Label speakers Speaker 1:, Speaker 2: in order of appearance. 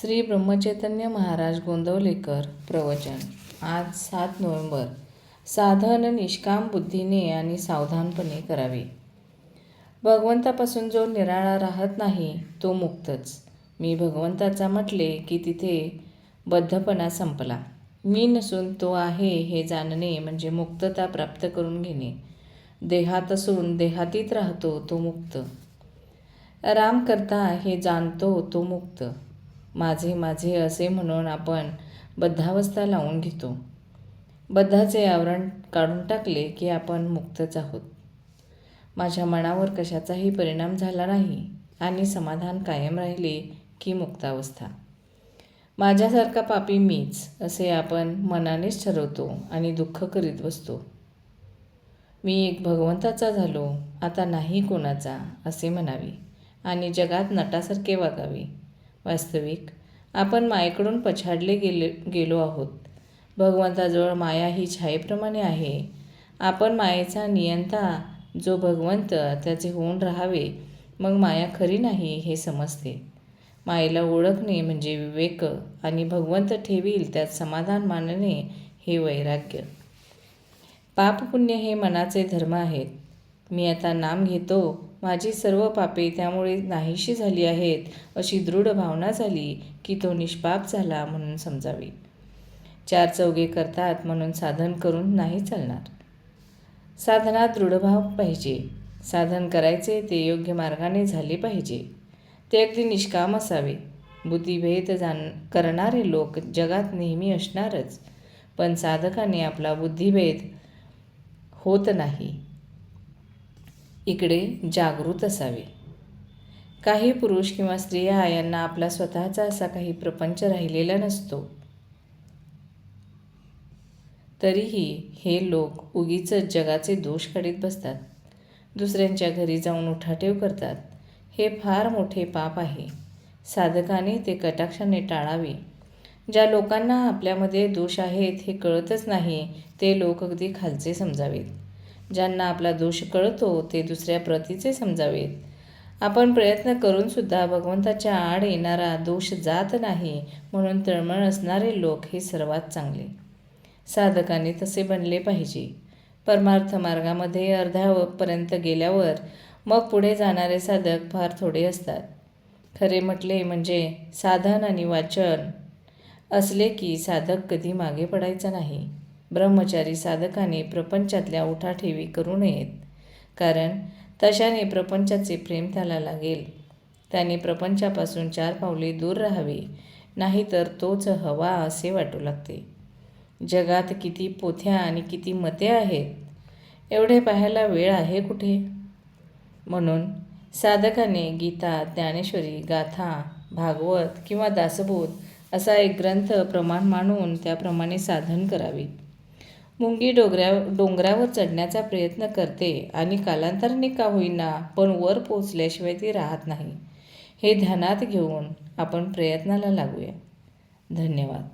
Speaker 1: श्री ब्रह्मचैतन्य महाराज गोंदवलेकर प्रवचन. आज सात नोव्हेंबर. साधन निष्काम बुद्धीने आणि सावधानपणे करावे. भगवंतापासून जो निराळा राहत नाही तो मुक्तच. मी भगवंताचा म्हटले की तिथे बद्धपणा संपला. मी नसून तो आहे हे जाणणे म्हणजे मुक्तता प्राप्त करून घेणे. देहात असून देहातीत राहतो तो मुक्त. राम करता हे जाणतो तो मुक्त. माझे माझे असे म्हणून आपण बद्धावस्था लावून घेतो. बद्धाचे आवरण काढून टाकले की आपण मुक्तच आहोत. माझ्या मनावर कशाचाही परिणाम झाला नाही आणि समाधान कायम राहिले की मुक्तावस्था. माझ्यासारखा पापी मीच असे आपण मनानेच ठरवतो आणि दुःख करीत बसतो. मी एक भगवंताचा झालो आता नाही कोणाचा असे म्हणावे आणि जगात नटासारखे वागावे. वास्तविक. आपण मायेकडून पछाडले गेले गेलो आहोत. भगवंताजवळ माया ही छायेप्रमाणे आहे. आपण मायेचा नियंता जो भगवंत त्याचे होऊन राहावे मग माया खरी नाही हे समजते. मायेला ओळखणे म्हणजे विवेक आणि भगवंत ठेवील त्यात समाधान मानणे हे वैराग्य. पाप पुण्य हे मनाचे धर्म आहेत. मी आता नाम घेतो माझी सर्व पापे त्यामुळे नाहीशी झाली आहेत अशी दृढ भावना झाली की तो निष्पाप झाला म्हणून समजावी. चार चौघे करतात म्हणून साधन करून नाही चालणार. साधनात दृढभाव पाहिजे. साधन करायचे ते योग्य मार्गाने झाले पाहिजे. ते अगदी निष्काम असावे. बुद्धिभेद जाण करणारे लोक जगात नेहमी असणारच. पण साधकाने आपला बुद्धिभेद होत नाही. इकडे जागृत असावे. काही पुरुष किंवा स्त्रिया यांना आपला स्वतःचा असा काही प्रपंच राहिलेला नसतो. तरीही हे लोक उगीच जगाचे दोष काढीत बसतात. दुसऱ्यांच्या घरी जाऊन उठाठेव करतात. हे फार मोठे पाप आहे. साधकाने ते कटाक्षाने टाळावे. ज्या लोकांना आपल्यामध्ये दोष आहेत हे कळतच नाही ते लोक अगदी खालचे समजावेत. ज्यांना आपला दोष कळतो ते दुसऱ्या प्रतीचे समजावेत. आपण प्रयत्न करूनसुद्धा भगवंताच्या आड येणारा दोष जात नाही म्हणून तळमळ असणारे लोक हे सर्वात चांगले. साधकाने तसे बनले पाहिजे. परमार्थ मार्गामध्ये अर्ध्यापर्यंत गेल्यावर मग पुढे जाणारे साधक फार थोडे असतात. खरे म्हटले म्हणजे साधन आणि वाचन असले की साधक कधी मागे पडायचा नाही. ब्रह्मचारी साधकाने प्रपंचातल्या उठाठेवी करू नयेत. कारण तशाने प्रपंचाचे प्रेम त्याला लागेल. त्याने प्रपंचापासून चार पावले दूर राहावे नाहीतर तोच हवा असे वाटू लागते. जगात किती पोथ्या आणि किती मते आहेत? एवढे पाहायला वेळ आहे कुठे? म्हणून साधकाने गीता ज्ञानेश्वरी गाथा भागवत किंवा दासबोध असा एक ग्रंथ प्रमाण मानून त्याप्रमाणे साधन करावे. मुंगी डोंगऱ्या डोंगरावर चढण्याचा प्रयत्न करते आणि कालांतराने का होईना पण वर पोचल्याशिवाय ती राहत नाही. हे ध्यानात घेऊन आपण प्रयत्नाला लागूया. धन्यवाद.